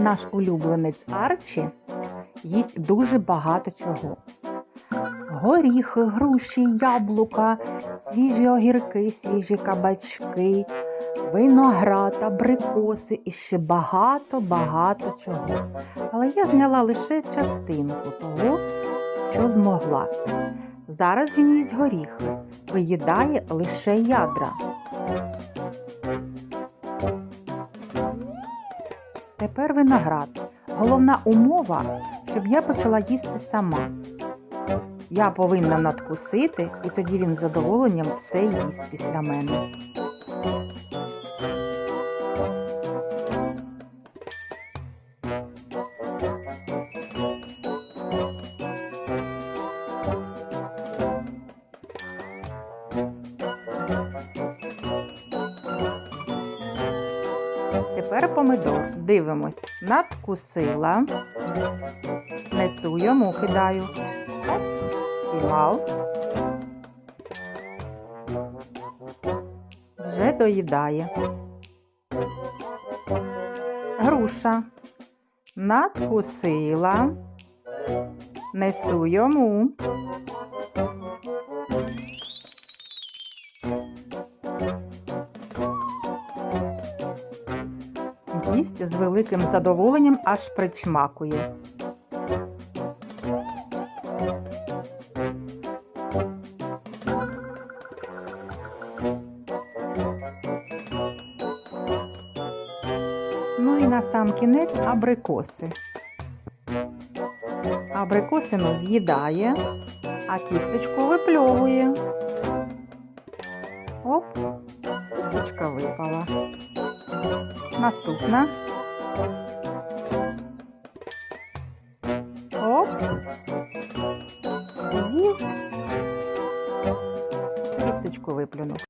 Наш улюбленець Арчі їсть дуже багато чого. Горіхи, груші, яблука, свіжі огірки, свіжі кабачки, виноград, абрикоси і ще багато-багато чого. Але я зняла лише частинку того, що змогла. Зараз він їсть горіхи, виїдає лише ядра. Тепер виноград. Головна умова, щоб я почала їсти сама. Я повинна надкусити, і тоді він з задоволенням все їсть після мене. Тепер помидор. Дивимось. Надкусила. Несу йому, кидаю. Піймав. Вже доїдає. Груша. Надкусила. Несу йому. Їсть з великим задоволенням аж причмакує. Ну і на сам кінець абрикоси. Абрикосину з'їдає, а кісточку випльовує. Наступна. Оп. З'їв. Кісточку виплюнув.